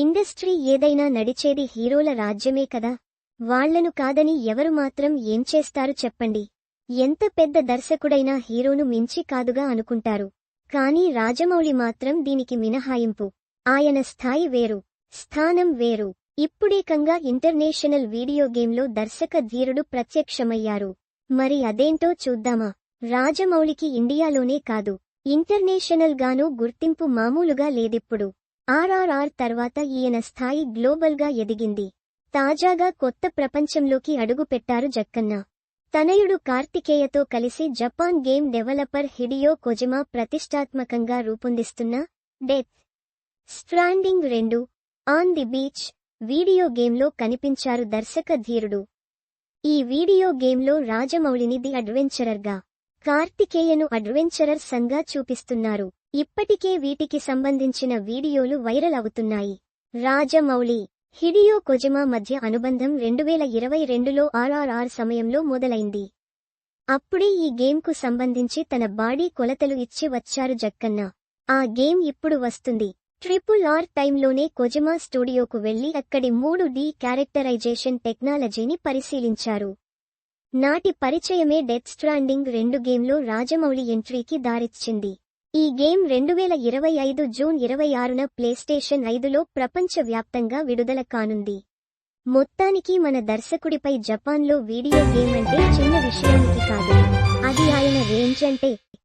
Industry ఏదైనా నడిచేది హీరోల రాజ్యమే కదా. వాళ్ళను కాదని ఎవరు మాత్రం ఏం చేస్తారు చెప్పండి. ఎంత పెద్ద దర్శకుడైనా హీరోను మించి కాదుగా అనుకుంటారు. కానీ రాజమౌళి మాత్రం దీనికి మినహాయింపు. ఆయన స్థాయి వేరు. స్థానం వేరు. ఇప్పుడేకంగా ఇంటర్నేషనల్ వీడియో గేమ్లో దర్శక ధీరుడు ప్రత్యక్షమయ్యారు. మరి అదేంటో చూద్దామా? రాజమౌళికి ఇండియాలోనే కాదు. ఇంటర్నేషనల్ గానూ గుర్తింపు మామూలుగా లేదిప్పుడు. ఆర్ఆర్ఆర్ తర్వాత ఈయన స్థాయి గ్లోబల్గా ఎదిగింది. తాజాగా కొత్త ప్రపంచంలోకి అడుగుపెట్టారు జక్కన్న. తనయుడు కార్తికేయతో కలిసి Japan game developer Hideo Kojima ప్రతిష్టాత్మకంగా రూపొందిస్తున్న డెత్ స్ట్రాండింగ్ రెండు ఆన్ ది బీచ్ వీడియో గేమ్లో కనిపించారు దర్శక ధీరుడు. ఈ వీడియో గేమ్లో రాజమౌళిని ది అడ్వెంచరర్గా కార్తికేయను అడ్వెంచరర్ సంగా చూపిస్తున్నారు. ఇప్పటికే వీటికి సంబంధించిన వీడియోలు వైరల్ అవుతున్నాయి. రాజమౌళి హిడియో కొజిమా మధ్య అనుబంధం రెండువేల ఇరవై రెండులో ఆర్ఆర్ఆర్ సమయంలో మొదలైంది. అప్పుడే ఈ గేమ్కు సంబంధించి తన బాడీ కొలతలు ఇచ్చి వచ్చారు జక్కన్న. ఆ గేమ్ ఇప్పుడు వస్తుంది. ట్రిపుల్ ఆర్ టైంలోనే కొజిమా స్టూడియోకు వెళ్ళి అక్కడి మూడు డి క్యారెక్టరైజేషన్ టెక్నాలజీని పరిశీలించారు. నాటి పరిచయమే డెత్ స్ట్రాండింగ్ రెండు గేమ్లో రాజమౌళి ఎంట్రీకి దారిచ్చింది. ఈ గేమ్ రెండు వేల ఇరవై ఐదు జూన్ ఇరవై ఆరున ప్లేస్టేషన్ ఐదులో ప్రపంచవ్యాప్తంగా విడుదల కానుంది. మొత్తానికి మన దర్శకుడిపై జపాన్లో వీడియో గేమ్ అంటే చిన్న విషయానికి కాదు. అది ఆయన రేంజ్ అంటే